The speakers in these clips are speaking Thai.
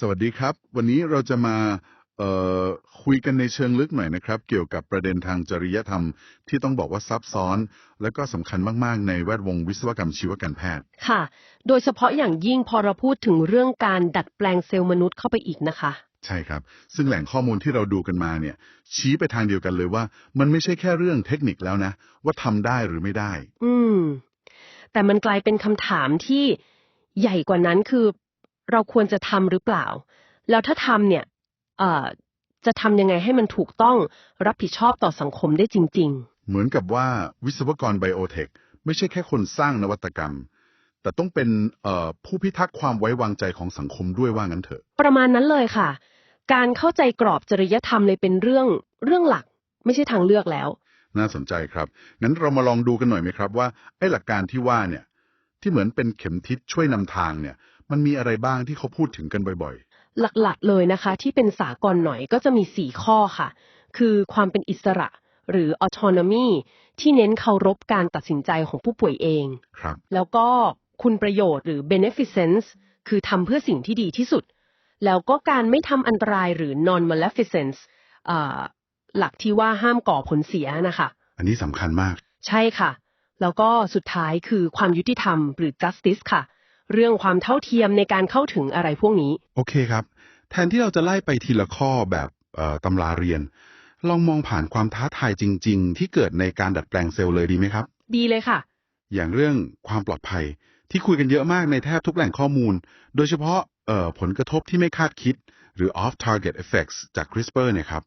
สวัสดีครับ วันนี้เราจะมาเอ่อคุยกันในเชิงลึกหน่อยนะครับ เกี่ยวกับประเด็นทางจริยธรรม ที่ต้องบอกว่าซับซ้อน และก็สำคัญมากๆ ในแวดวงวิศวกรรมชีวการแพทย์ ค่ะ โดยเฉพาะอย่างยิ่งพอเราพูดถึงเรื่องการดัดแปลงเซลล์มนุษย์เข้าไปอีกนะคะ ใช่ครับ ซึ่งแหล่งข้อมูลที่เราดูกันมาเนี่ย ชี้ไปทางเดียวกันเลยว่า มันไม่ใช่แค่เรื่องเทคนิคแล้วนะ ว่าทำได้หรือไม่ได้ อืม แต่มันกลายเป็นคำถามที่ใหญ่กว่านั้นคือ เราควรจะทำหรือเปล่า แล้วถ้าทำเนี่ยเอ่อจะทำยังไงให้มันถูกต้องรับผิดชอบต่อสังคมได้จริงเหมือนกับว่าวิศวกรไบโอเทคไม่ใช่แค่คนสร้างนวัตกรรม แต่ต้องเป็นเอ่อผู้พิทักษ์ความไว้วางใจของสังคมด้วยว่างั้นเถอะๆประมาณนั้นเลยค่ะ การเข้าใจกรอบจริยธรรมเลยเป็นเรื่องเรื่องหลัก ไม่ใช่ทางเลือกแล้ว น่าสนใจครับ งั้นเรามาลองดูกันหน่อยไหมครับว่าไอ้หลักการที่ว่าเนี่ยที่เหมือนเป็นเข็มทิศช่วยนำทางเนี่ย มันมีอะไรบ้างที่เขาพูดถึงกันบ่อยหลักๆเลยนะคะ ที่เป็นสากลหน่อยก็จะมี4ข้อค่ะ คือความเป็นอิสระหรือ autonomy ที่เน้นเคารพการตัดสินใจของผู้ป่วยเองๆครับ แล้วก็คุณประโยชน์หรือ beneficence คือทำเพื่อสิ่งที่ดีที่สุด แล้วก็การไม่ทำอันตรายหรือ non maleficence อ่าหลักที่ว่าห้ามก่อผลเสียนะคะ อันนี้สำคัญมาก ใช่ค่ะ แล้วก็สุดท้ายคือความยุติธรรมหรือ justice ค่ะ เรื่องความเท่าเทียมในการเข้าถึงอะไรพวกนี้ โอเคครับ แทนที่เราจะไล่ไปทีละข้อแบบเอ่อตำราเรียน ลองมองผ่านความท้าทายจริง ๆ ที่เกิดในการดัดแปลงเซลล์เลยดีไหมครับ ดีเลยค่ะ อย่างเรื่องความปลอดภัยที่คุยกันเยอะมากในแทบทุกแหล่งข้อมูล โดยเฉพาะเอ่อผลกระทบที่ไม่คาดคิด หรือ off target effects จาก CRISPR เนี่ยครับ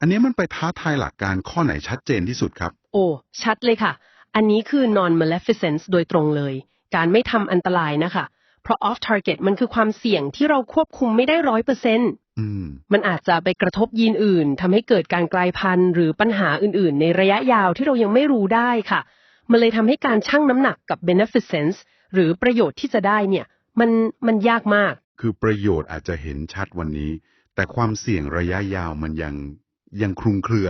อันนี้มันไปท้าทายหลักการข้อไหนชัดเจนที่สุดครับ โอ้ ชัดเลยค่ะ อันนี้คือ non maleficence โดยตรงเลย การไม่ทำอันตรายนะคะ เพราะ off target มันคือความเสี่ยงที่เราควบคุมไม่ได้ร้อยเปอร์เซ็นต์อืมมันอาจจะไปกระทบยีนอื่นทำให้เกิดการกลายพันธุ์หรือปัญหาอื่น ๆ ในระยะยาวที่เรายังไม่รู้ได้ค่ะ มันเลยทำให้การชั่งน้ำหนักกับ beneficence หรือประโยชน์ที่จะได้เนี่ย มันมันยากมาก คือประโยชน์อาจจะเห็นชัดวันนี้ แต่ความเสี่ยงระยะยาวมันยังยังคลุมเครือ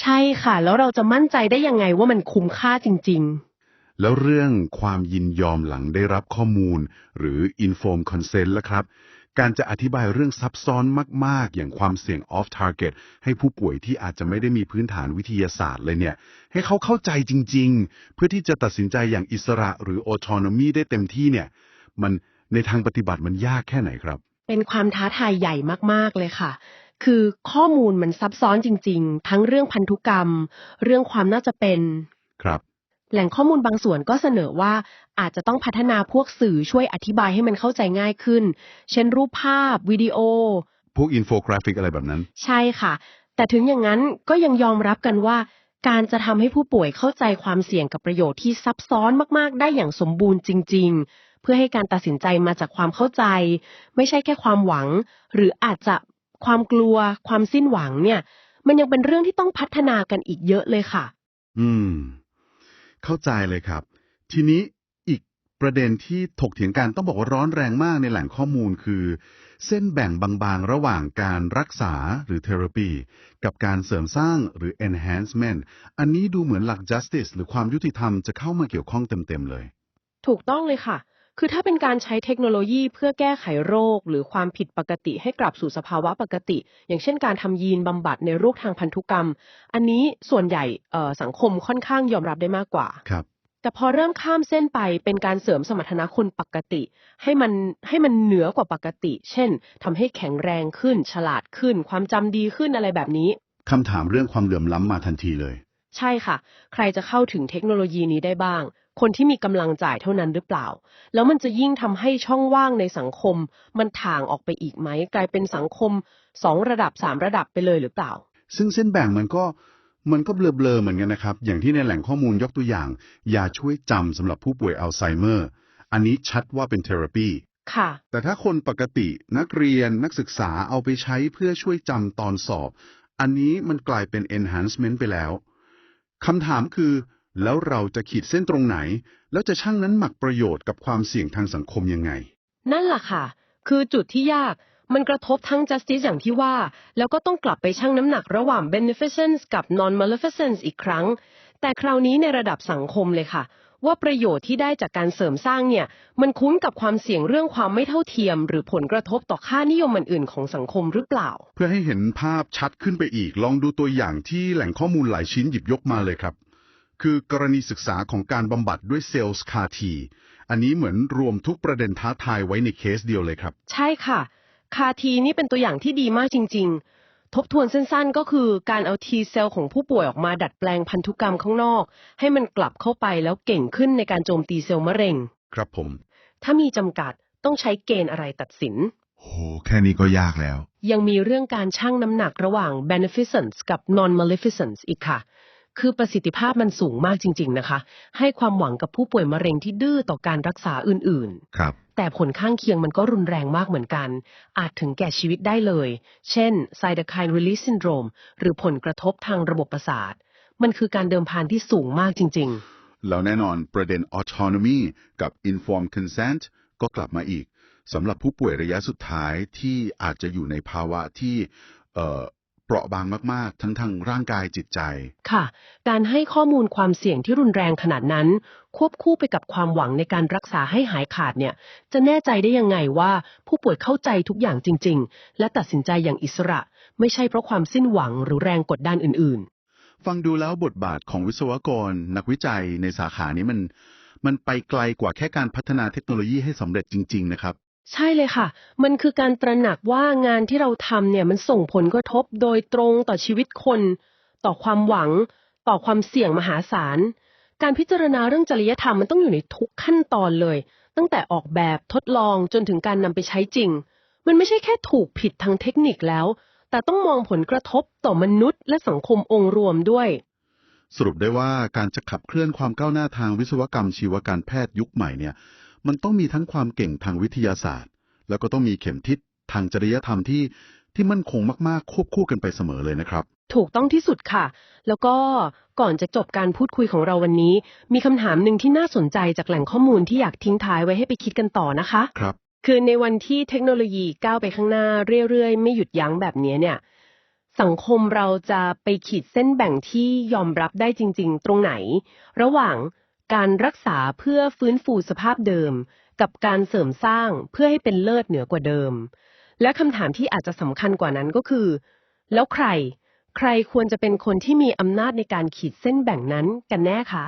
ใช่ค่ะ แล้วเราจะมั่นใจได้ยังไงว่ามันคุ้มค่าจริง ๆ แล้วเรื่องความยินยอมหลังได้รับข้อมูล หรือ inform consent ล่ะครับ การจะอธิบายเรื่องซับซ้อนมาก ๆ อย่างความเสี่ยง off target ให้ผู้ป่วยที่อาจจะไม่ได้มีพื้นฐานวิทยาศาสตร์เลยเนี่ย ให้เขาเข้าใจจริง ๆ เพื่อที่จะตัดสินใจอย่างอิสระหรือ autonomy ได้เต็มที่เนี่ย มันในทางปฏิบัติมันยากแค่ไหนครับ เป็นความท้าทายใหญ่มาก ๆ เลยค่ะคือข้อมูลมันซับซ้อนจริง ๆ ทั้งเรื่องพันธุกรรม เรื่องความน่าจะเป็น ครับ แหล่งข้อมูลบางส่วนก็เสนอว่าอาจจะต้องพัฒนาพวกสื่อช่วยอธิบายให้มันเข้าใจง่ายขึ้น เช่นรูปภาพ วิดีโอ พวก infographic อะไรแบบนั้น ใช่ค่ะ แต่ถึงอย่างนั้นก็ยังยอมรับกันว่า การจะทำให้ผู้ป่วยเข้าใจความเสี่ยงกับประโยชน์ที่ซับซ้อนมาก ๆ ได้อย่างสมบูรณ์จริง ๆ เพื่อให้การตัดสินใจมาจากความเข้าใจ ไม่ใช่แค่ความหวัง หรืออาจจะความกลัว ความสิ้นหวังเนี่ย มันยังเป็นเรื่องที่ต้องพัฒนากันอีกเยอะเลยค่ะ อืม เข้าใจเลยครับ ทีนี้อีกประเด็นที่ถกเถียงกันต้องบอกว่าร้อนแรงมากในแหล่งข้อมูลคือ เส้นแบ่งบางๆ ระหว่างการรักษาหรือ therapy กับการเสริมสร้างหรือ enhancement อันนี้ดูเหมือนหลัก justice หรือความยุติธรรมจะเข้ามาเกี่ยวข้องเต็มๆเลย ถูกต้องเลยค่ะ คือถ้าเป็นการใช้เทคโนโลยีเพื่อแก้ไขโรค หรือความผิดปกติให้กลับสู่สภาวะปกติ อย่างเช่นการทำยีนบำบัดในโรคทางพันธุกรรม อันนี้ส่วนใหญ่เอ่อสังคมค่อนข้างยอมรับได้มากกว่าครับแต่พอเริ่มข้ามเส้นไปเป็นการเสริมสมรรถนะคนปกติ ให้มันให้มันเหนือกว่าปกติ เช่นทำให้แข็งแรงขึ้น ฉลาดขึ้น ความจำดีขึ้นอะไรแบบนี้คำถามเรื่องความเหลื่อมล้ำมาทันทีเลย ใช่ค่ะ ใครจะเข้าถึงเทคโนโลยีนี้ได้บ้าง คนที่มีกำลังจ่ายเท่านั้นหรือเปล่า แล้วมันจะยิ่งทำให้ช่องว่างในสังคม มันถ่างออกไปอีกไหม กลายเป็นสังคมสองระดับสามระดับไปเลยหรือเปล่า ซึ่งเส้นแบ่งมันก็มันก็เบลอๆเหมือนกันนะครับ อย่างที่ในแหล่งข้อมูลยกตัวอย่าง ยาช่วยจำสำหรับผู้ป่วยอัลไซเมอร์ อันนี้ชัดว่าเป็นเทอราปีค่ะ แต่ถ้าคนปกตินักเรียนนักศึกษาเอาไปใช้เพื่อช่วยจำตอนสอบ อันนี้มันกลายเป็น enhancement ไปแล้วคำถามคือ แล้วเราจะขีดเส้นตรงไหน แล้วจะชั่งนั้นหมักประโยชน์กับความเสี่ยงทางสังคมยังไง นั่นแหละค่ะ คือจุดที่ยากมันกระทบทั้ง justice อย่างที่ว่า แล้วก็ต้องกลับไปชั่งน้ำหนักระหว่าง beneficence กับ non maleficence อีกครั้ง แต่คราวนี้ในระดับสังคมเลยค่ะ ว่าประโยชน์ที่ได้จากการเสริมสร้างเนี่ย มันคุ้นกับความเสี่ยงเรื่องความไม่เท่าเทียม หรือผลกระทบต่อค่านิยมอื่นๆของสังคมหรือเปล่า เพื่อให้เห็นภาพชัดขึ้นไปอีก ลองดูตัวอย่างที่แหล่งข้อมูลหลายชิ้นหยิบยกมาเลยครับ คือกรณีศึกษาของการบำบัดด้วยเซลล์คาที อันนี้เหมือนรวมทุกประเด็นท้าทายไว้ในเคสเดียวเลยครับ ใช่ค่ะ คาทีนี่เป็นตัวอย่างที่ดีมากจริง ๆ ทบทวนสั้นๆ ก็คือการเอาทีเซลล์ของผู้ป่วยออกมาดัดแปลงพันธุกรรมข้างนอก ให้มันกลับเข้าไปแล้วเก่งขึ้นในการโจมตีเซลล์มะเร็ง ครับผม ถ้ามีจำกัดต้องใช้เกณฑ์อะไรตัดสิน โห แค่นี้ก็ยากแล้ว ยังมีเรื่องการชั่งน้ำหนักระหว่าง beneficence กับ non-maleficence อีกค่ะ คือประสิทธิภาพมันสูงมากจริง ๆ นะคะ ให้ความหวังกับผู้ป่วยมะเร็งที่ดื้อต่อการรักษาอื่นครับๆแต่ผลข้างเคียงมันก็รุนแรงมากเหมือนกัน อาจถึงแก่ชีวิตได้เลย เช่น cytokine release syndrome หรือผลกระทบทางระบบประสาท มันคือการเดิมพันที่สูงมากจริง ๆ แล้วแน่นอนประเด็น autonomy กับ informed consent ก็กลับมาอีกสำหรับผู้ป่วยระยะสุดท้ายที่อาจจะอยู่ในภาวะที่เอ่อ เปราะบางมากๆ ทั้งทางร่างกายจิตใจ ค่ะ การให้ข้อมูลความเสี่ยงที่รุนแรงขนาดนั้น ควบคู่ไปกับความหวังในการรักษาให้หายขาดเนี่ย จะแน่ใจได้ยังไงว่าผู้ป่วยเข้าใจทุกอย่างจริง ๆ และตัดสินใจอย่างอิสระ ไม่ใช่เพราะความสิ้นหวังหรือแรงกดดันอื่นฟังดูแล้วบทบาทของวิศวกร นักวิจัยในสาขานี้มัน มันไปไกลกว่าแค่การพัฒนาเทคโนโลยีให้สำเร็จจริง ๆ นะครับๆ ใช่เลยค่ะ มันคือการตระหนักว่างานที่เราทำเนี่ยมันส่งผลกระทบโดยตรงต่อชีวิตคน ต่อความหวัง ต่อความเสี่ยงมหาศาล การพิจารณาเรื่องจริยธรรมมันต้องอยู่ในทุกขั้นตอนเลย ตั้งแต่ออกแบบทดลองจนถึงการนำไปใช้จริง มันไม่ใช่แค่ถูกผิดทางเทคนิคแล้ว แต่ต้องมองผลกระทบต่อมนุษย์ และสังคมองค์รวมด้วย สรุปได้ว่าการจะขับเคลื่อนความก้าวหน้าทางวิศวกรรมชีวการแพทย์ยุคใหม่เนี่ย มันต้องมีทั้งความเก่งทางวิทยาศาสตร์ แล้วก็ต้องมีเข็มทิศทางจริยธรรมที่ที่มั่นคงมากๆ ควบคู่กันไปเสมอเลยนะครับ ถูกต้องที่สุดค่ะ แล้วก็ก่อนจะจบการพูดคุยของเราวันนี้ มีคำถามหนึ่งที่น่าสนใจจากแหล่งข้อมูลที่อยากทิ้งท้ายไว้ให้ไปคิดกันต่อนะคะครับคือในวันที่เทคโนโลยีก้าวไปข้างหน้าเรื่อยๆ ไม่หยุดยั้งแบบนี้เนี่ย สังคมเราจะไปขีดเส้นแบ่งที่ยอมรับได้จริง ๆ ตรงไหน ระหว่าง การรักษาเพื่อฟื้นฟูสภาพเดิม กับการเสริมสร้างเพื่อให้เป็นเลิศเหนือกว่าเดิม และคำถามที่อาจจะสำคัญกว่านั้นก็คือ แล้วใคร ใครควรจะเป็นคนที่มีอำนาจในการขีดเส้นแบ่งนั้นกันแน่คะ